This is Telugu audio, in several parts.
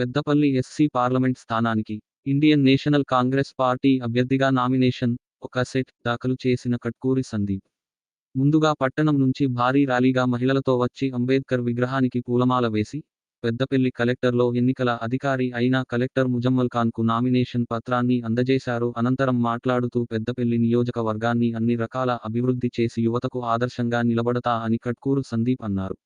పెద్దపల్లి ఎస్సీ పార్లమెంట్ స్థానానికి ఇండియన్ నేషనల్ కాంగ్రెస్ పార్టీ అభ్యర్థిగా నామినేషన్ ఒక సెట్ దాఖలు చేసిన కట్కూరి సందీప్. ముందుగా పట్టణం నుంచి భారీ ర్యాలీగా మహిళలతో వచ్చి అంబేద్కర్ విగ్రహానికి పూలమాల వేసి పెద్దపల్లి కలెక్టర్లో ఎన్నికల అధికారి అయిన కలెక్టర్ ముజమ్మల్ ఖాన్కు నామినేషన్ పత్రాన్ని అందజేశారు. అనంతరం మాట్లాడుతూ పెద్దపల్లి నియోజకవర్గాన్ని అన్ని రకాల అభివృద్ధి చేసి యువతకు ఆదర్శంగా నిలబడతా అని కట్కూరు సందీప్ అన్నారు.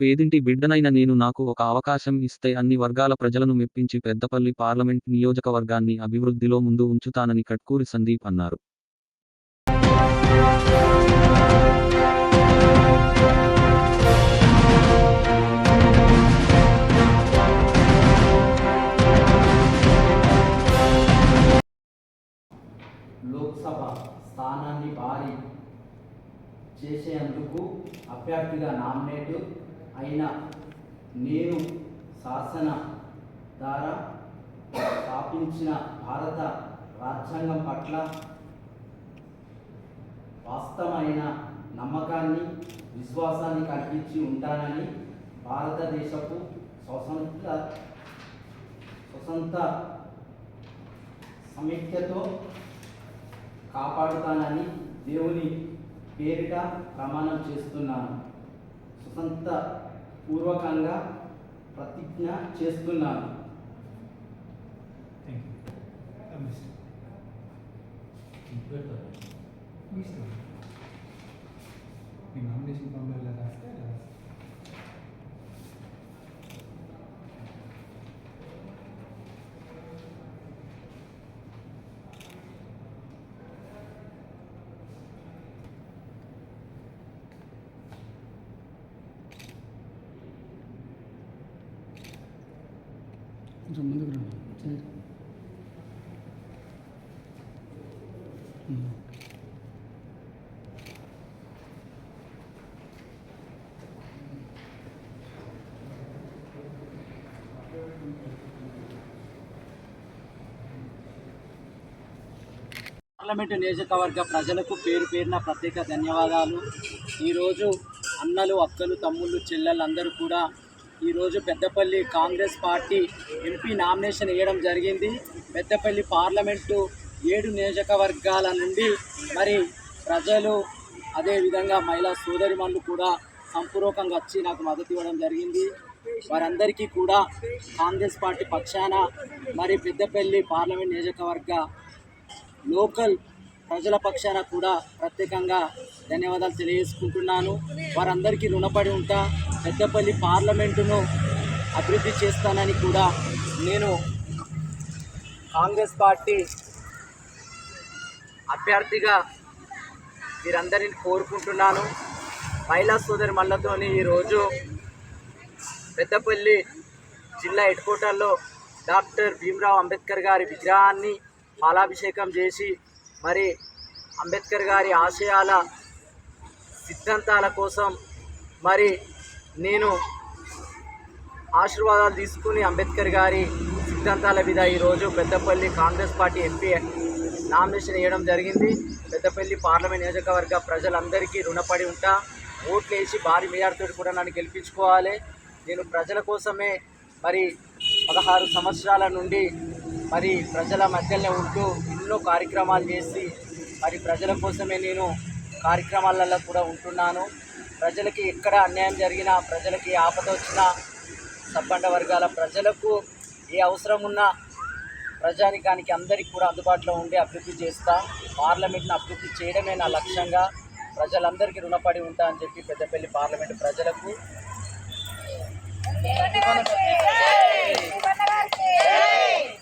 పేదింటి బిడ్డనైన నేను నాకు ఒక అవకాశం ఇస్తే అన్ని వర్గాల ప్రజలను మెప్పించి పెద్దపల్లి పార్లమెంట్ నియోజకవర్గాన్ని అభివృద్ధిలో ముందు ఉంచుతానని కట్కూరి సందీప్ అన్నారు. లోక్సభ స్థానాన్ని భారీ చేసేందుకు అభ్యర్థిగా నామినేట్ అయిన నేను శాసన ద్వారా స్థాపించిన భారత రాజ్యాంగం పట్ల వాస్తవమైన నమ్మకాన్ని విశ్వాసాన్ని కల్పించి ఉంటానని భారతదేశపు స్వతంత్ర స్వతంత్ర సమైక్యతో కాపాడుతానని దేవుని పేరిట ప్రమాణం చేస్తున్నాను. స్వతంత్ర పూర్వకంగా ప్రతిజ్ఞ చేస్తున్నాను. మిస్టర్ మీ నామినేషన్ ఫామ్లో కొంచెం ముందుకు రండి. పార్లమెంటు నియోజకవర్గ ప్రజలకు పేరు పేరున ప్రత్యేక ధన్యవాదాలు. ఈరోజు అన్నలు అక్కలు తమ్ముళ్ళు చెల్లెలు అందరూ కూడా ఈరోజు Peddapalli Congress party MP nomination వేయడం జరిగింది. పెద్దపల్లి పార్లమెంటు ఏడు నియోజకవర్గాల నుండి మరి ప్రజలు అదేవిధంగా మహిళా సోదరిమణులు కూడా సంపూర్వకంగా వచ్చి నాకు మద్దతు ఇవ్వడం జరిగింది. వారందరికీ కూడా కాంగ్రెస్ పార్టీ పక్షాన మరి పెద్దపల్లి పార్లమెంట్ నియోజకవర్గ లోకల్ ప్రజల పక్షాన కూడా ప్రత్యేకంగా ధన్యవాదాలు తెలియజేసుకుంటున్నాను. వారందరికీ రుణపడి ఉంటా పెద్దపల్లి పార్లమెంటును అభివృద్ధి చేస్తానని కూడా నేను కాంగ్రెస్ పార్టీ అభ్యర్థిగా మీరందరిని కోరుకుంటున్నాను. మహిళా సోదరి మళ్ళతోని ఈరోజు పెద్దపల్లి జిల్లా హెడ్ క్వార్టర్లో డాక్టర్ భీమరావు అంబేద్కర్ గారి విగ్రహాన్ని పాలాభిషేకం చేసి మరి అంబేద్కర్ గారి ఆశయాల సిద్ధాంతాల కోసం మరి నేను ఆశీర్వాదాలు తీసుకుని అంబేద్కర్ గారి సిద్ధాంతాల మీద ఈరోజు Peddapalli Congress party MP nomination వేయడం జరిగింది. పెద్దపల్లి పార్లమెంట్ నియోజకవర్గ ప్రజలందరికీ రుణపడి ఉంటా. ఓట్లు వేసి భారీ మెజార్టీతో కూడా నన్ను గెలిపించుకోవాలి. నేను ప్రజల కోసమే మరి పదహారు సంవత్సరాల నుండి మరి ప్రజల మధ్యలో ఉంటూ ఎన్నో కార్యక్రమాలు చేసి మరి ప్రజల కోసమే నేను కార్యక్రమాలలో కూడా ఉంటున్నాను. ప్రజలకి ఎక్కడ అన్యాయం జరిగినా ప్రజలకి ఆపద వచ్చినా సబ్బండ వర్గాల ప్రజలకు ఏ అవసరం ఉన్నా ప్రజానికానికి అందరికీ కూడా అందుబాటులో ఉండి అభివృద్ధి చేస్తా పార్లమెంట్ను అభివృద్ధి చేయడమే నా లక్ష్యంగా ప్రజలందరికీ రుణపడి ఉంటా అని చెప్పి పెద్దపల్లి పార్లమెంట్ ప్రజలకు. జై!